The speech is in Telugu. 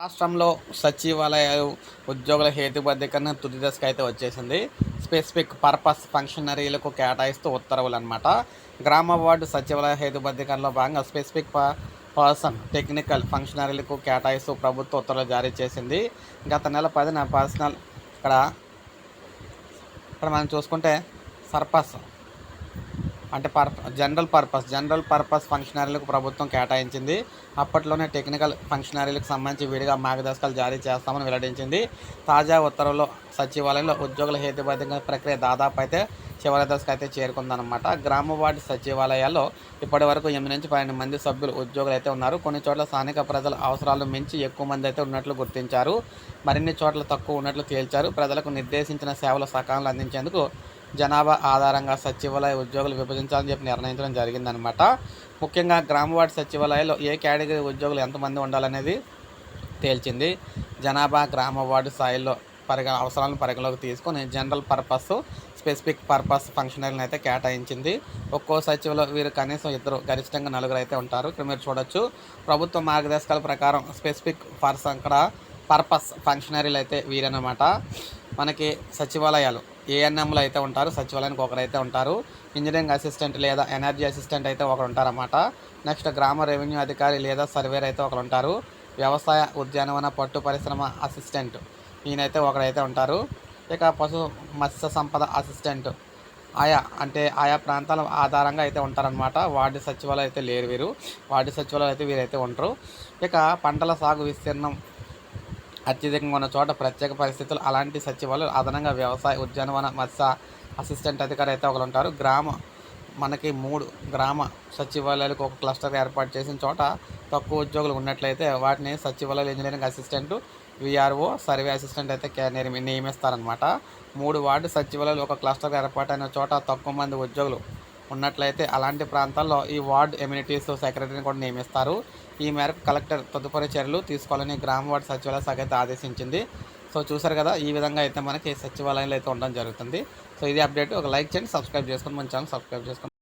రాష్ట్రంలో సచివాలయ ఉద్యోగుల హేతుబద్ధీకరణ తుది దశకు అయితే వచ్చేసింది. స్పెసిఫిక్ పర్పస్ ఫంక్షనరీలకు కేటాయిస్తూ ఉత్తర్వులు అనమాట గ్రామ వార్డు సచివాలయ హేతుబద్ధీకరణలో భాగంగా స్పెసిఫిక్ ప పర్సన్ టెక్నికల్ ఫంక్షనరీలకు కేటాయిస్తూ ప్రభుత్వ ఉత్తర్వులు జారీ చేసింది. గత నెల పదిన పర్సనల్ ఇక్కడ ఇక్కడ మనం చూసుకుంటే సర్పస్ అంటే పర్ జనరల్ పర్పస్ జనరల్ పర్పస్ ఫంక్షనరీలకు ప్రభుత్వం కేటాయించింది. అప్పట్లోనే టెక్నికల్ ఫంక్షనరీలకు సంబంధించి విడిగా మార్గదర్శకాలు జారీ చేస్తామని వెల్లడించింది. తాజా ఉత్తర్వుల్లో సచివాలయంలో ఉద్యోగుల హేతుబద్ధంగా ప్రక్రియ దాదాపు అయితే చివరి దశకు అయితే చేరుకుందనమాట గ్రామ వార్డు సచివాలయాల్లో ఇప్పటి వరకు ఎనిమిది నుంచి పన్నెండు మంది సభ్యులు ఉద్యోగులు అయితే ఉన్నారు. కొన్ని చోట్ల స్థానిక ప్రజల అవసరాలను మించి ఎక్కువ మంది అయితే ఉన్నట్లు గుర్తించారు. మరిన్ని చోట్ల తక్కువ ఉన్నట్లు తేల్చారు. ప్రజలకు నిర్దేశించిన సేవలు సకాలంలో అందించేందుకు జనాభా ఆధారంగా సచివాలయ ఉద్యోగులు విభజించాలని చెప్పి నిర్ణయించడం జరిగిందనమాట ముఖ్యంగా గ్రామ వార్డు సచివాలయాల్లో ఏ కేటగిరీ ఉద్యోగులు ఎంతమంది ఉండాలనేది తేల్చింది. జనాభా గ్రామ వార్డు స్థాయిలో పరిగ అవసరాలను పరిగణలోకి తీసుకొని జనరల్ పర్పస్ స్పెసిఫిక్ పర్పస్ ఫంక్షనరీని అయితే కేటాయించింది. ఒక్కో సచివాలయం వీరు కనీసం ఇద్దరు గరిష్టంగా నలుగురు అయితే ఉంటారు. ఇక్కడ మీరు చూడొచ్చు ప్రభుత్వ మార్గదర్శకాల ప్రకారం స్పెసిఫిక్ పర్సన్ అక్కడ పర్పస్ ఫంక్షనరీలు అయితే వీరనమాట మనకి సచివాలయాలు ఏఎన్ఎంలు అయితే ఉంటారు సచివాలయానికి ఒకరైతే ఉంటారు. ఇంజనీరింగ్ అసిస్టెంట్ లేదా ఎనర్జీ అసిస్టెంట్ అయితే ఒకరు ఉంటారన్నమాట. నెక్స్ట్ గ్రామ రెవెన్యూ అధికారి లేదా సర్వేర్ అయితే ఒకరు ఉంటారు. వ్యవసాయ ఉద్యానవన పట్టు పరిశ్రమ అసిస్టెంట్ ఈయనైతే ఒకరైతే ఉంటారు. ఇక పశు మత్స్య సంపద అసిస్టెంట్ ఆయా అంటే ఆయా ప్రాంతాల ఆధారంగా అయితే ఉంటారనమాట వార్డు సచివాలయం అయితే లేరు వీరు. వార్డు సచివాలయం అయితే వీరైతే ఉంటారు ఇక పంటల సాగు విస్తీర్ణం అత్యధికంగా ఉన్న చోట ప్రత్యేక పరిస్థితులు. అలాంటి సచివాలయాలు అదనంగా వ్యవసాయ ఉద్యానవన మత్స్య అసిస్టెంట్ అధికారి అయితే ఒకరు ఉంటారు గ్రామ మనకి మూడు గ్రామ సచివాలయాలకు ఒక క్లస్టర్ ఏర్పాటు చేసిన చోట తక్కువ ఉద్యోగులు ఉన్నట్లయితే వాటిని సచివాలయాల engineering assistant VRO survey assistant అయితే కే- నియమి- నియమిస్తారనమాట మూడు వార్డు సచివాలయాలు ఒక క్లస్టర్ ఏర్పాటైన చోట తక్కువ మంది ఉద్యోగులు ఉన్నట్లయితే అలాంటి ప్రాంతాల్లో ఈ వార్డ్ ఎమ్యూనిటీస్ సెక్రటరీని కూడా నియమిస్తారు. ఈ మేరకు కలెక్టర్ తదుపరి చర్యలు తీసుకోవాలని గ్రామ వార్డు సచివాలయ శాఖ అయితే ఆదేశించింది. సో చూసారు కదా ఈ విధంగా అయితే మనకి సచివాలయంలో అయితే ఉండడం జరుగుతుంది. సో ఇది అప్డేట్. ఒక లైక్ చేయండి సబ్స్క్రైబ్ చేసుకొని మన ఛానల్ సబ్స్క్రైబ్ చేసుకోండి.